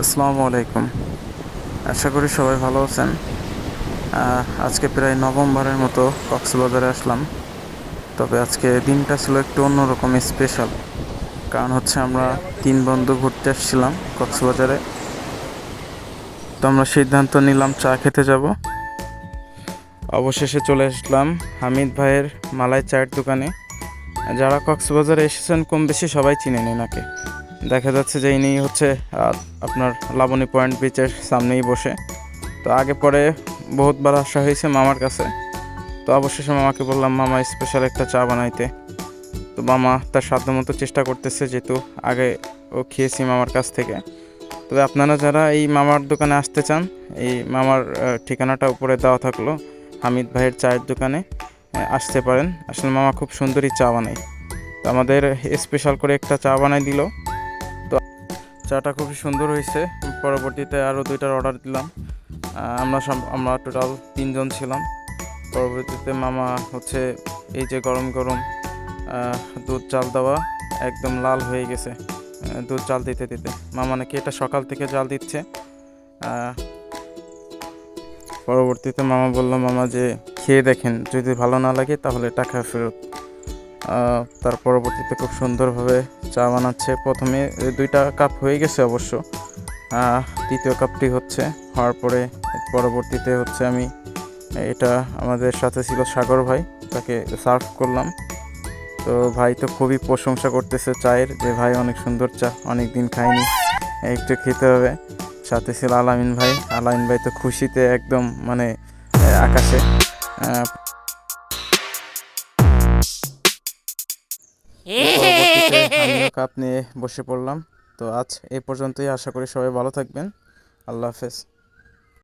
আসসালামু আলাইকুম। আশা করি সবাই ভালো আছেন। আজকে প্রায় নভেম্বরের মতো কক্সবাজারে আসলাম। তবে আজকে দিনটা ছিল একটু অন্যরকম স্পেশাল কারণ হচ্ছে আমরা তিন বন্ধু ঘুরতে আসছিলাম কক্সবাজারে। তো আমরা সিদ্ধান্ত নিলাম চা খেতে যাব। অবশেষে চলে আসলাম হামিদ ভাইয়ের মালাই চায়ের দোকানে। যারা কক্সবাজারে এসেছেন কম বেশি সবাই চিনেন এনাকে। দেখা যাচ্ছে যে ইনি হচ্ছে আপনার লাবণী পয়েন্ট বিচের সামনেই বসে। তো আগে পরে বহুতবার আসা হয়েছে মামার কাছে। তো অবশেষে মামাকে বললাম, মামা স্পেশাল একটা চা বানাইতে। তো মামা তার সাধ্যমতো চেষ্টা করতেছে, যেহেতু আগে ও খেয়েছি মামার কাছ থেকে। তবে আপনারা যারা এই মামার দোকানে আসতে চান, এই মামার ঠিকানাটা উপরে দেওয়া থাকল, হামিদ ভাইয়ের চায়ের দোকানে আসতে পারেন। আসলে মামা খুব সুন্দরই চা বানায়। তো আমাদের স্পেশাল করে একটা চা বানাই দিল। চাটা খুবই সুন্দর হয়েছে। পরবর্তীতে আরও দুইটার অর্ডার দিলাম। আমরা সব- আমরা টোটাল তিনজন ছিলাম। পরবর্তীতে মামা হচ্ছে এই যে গরম গরম দুধ চাল দেওয়া একদম লাল হয়ে গেছে দুধ চাল দিতে দিতে। মামা নাকি এটা সকাল থেকে জাল দিচ্ছে। পরবর্তীতে মামা বলল, মামা যে খেয়ে দেখেন, যদি ভালো না লাগে তাহলে টাকা ফেরত। তার পরবর্তীতে খুব সুন্দরভাবে চা বানাচ্ছে। প্রথমে দুইটা কাপ হয়ে গেছে অবশ্য। দ্বিতীয় কাপটি হচ্ছে, হওয়ার পরে পরবর্তীতে হচ্ছে আমি এটা আমাদের সাথে ছিল সাগর ভাই, তাকে সার্ভ করলাম। তো ভাই তো খুবই প্রশংসা করতেছে চায়ের যে ভাই অনেক সুন্দর চা, অনেক দিন খাইনি একটু খেতে হবে। সাথে ছিল আলামিন ভাই আলামিন ভাই তো খুশিতে একদম মানে আকাশে কাপ নিয়ে বসে পড়লাম। তো আজ এ পর্যন্তই। আশা করি সবাই ভালো থাকবেন। আল্লাহ হাফেজ।